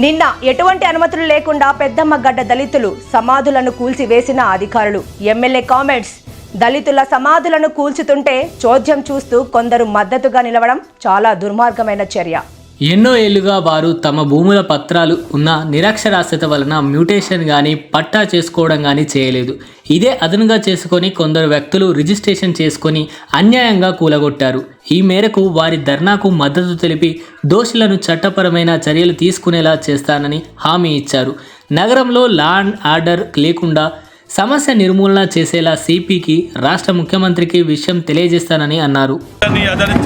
నిన్న ఎటువంటి అనుమతులు లేకుండా పెద్దమ్మ గడ్డ దళితులు సమాధులను కూల్చివేసిన అధికారులు. ఎమ్మెల్యే కామెంట్స్ దళితుల సమాధులను కూల్చుతుంటే చోద్యం చూస్తూ కొందరు మద్దతుగా నిలవడం చాలా దుర్మార్గమైన చర్య. ఎన్నో ఏళ్ళుగా వారు తమ భూముల పత్రాలు ఉన్న నిరక్షరాస్యత వలన మ్యూటేషన్ కానీ పట్టా చేసుకోవడం కానీ చేయలేదు. ఇదే అదనుగా చేసుకొని కొందరు వ్యక్తులు రిజిస్ట్రేషన్ చేసుకొని అన్యాయంగా కూలగొట్టారు. ఈ మేరకు వారి ధర్నాకు మద్దతు తెలిపి దోషులను చట్టపరమైన చర్యలు తీసుకునేలా చేస్తానని హామీ ఇచ్చారు. నగరంలో లా అండ్ ఆర్డర్ లేకుండా సమస్య నిర్మూలన చేసేలా సిపికి రాష్ట్ర ముఖ్యమంత్రికి విషయం తెలియజేస్తానని అన్నారు.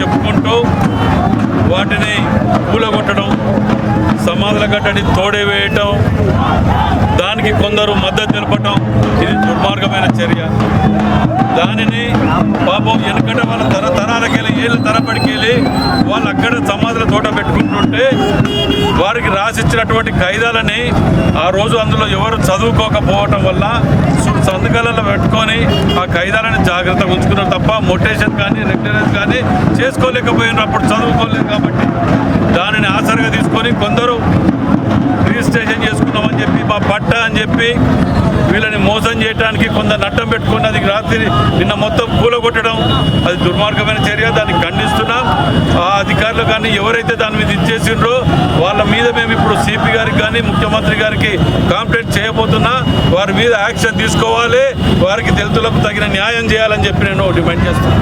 చెప్పుకుంటూ వాటిని కూలగొట్టడం సమాధుల గడ్డని తోడేవేయటం దానికి కొందరు మద్దతు తెలపటం ఇది దుర్మార్గమైన చర్య. దానిని పాపం వెనుకట వాళ్ళ తరతరాలకెళ్ళి ఏళ్ళ తరబడికెళ్ళి వాళ్ళు అక్కడ సమాధుల తోట పెట్టుకుంటుంటే వారికి రాసిచ్చినటువంటి ఖైదాలని ఆ రోజు అందులో ఎవరు చదువుకోకపోవటం వల్ల సంతకాలలో పెట్టుకొని ఆ ఖైదాలను జాగ్రత్తగా ఉంచుకున్నారు తప్ప మొటేషన్ కానీ రెగ్యులరైజ్ కానీ చేసుకోలేకపోయినారు. అప్పుడు చదువుకోలేదు కాబట్టి దానిని ఆసరగా తీసుకొని కొందరు రిజిస్ట్రేషన్ చేసుకున్నామని చెప్పి మా పట్ట అని చెప్పి వీళ్ళని మోసం చేయడానికి కొందరు నట్టం పెట్టుకుని అది రాత్రి నిన్న మొత్తం కూలగొట్టడం అది దుర్మార్గమైన చర్య. దాన్ని ఖండిస్తూ ఆ అధికారులు కానీ ఎవరైతే దాని మీద ఇచ్చేసిండ్రో వాళ్ళ మీద మేము ఇప్పుడు సిపి గారికి కానీ ముఖ్యమంత్రి గారికి కాంప్లైంట్ చేయబోతున్నా వారి మీద యాక్షన్ తీసుకోవాలి వారికి దళితులకు తగిన న్యాయం చేయాలని చెప్పి నేను డిమాండ్ చేస్తాను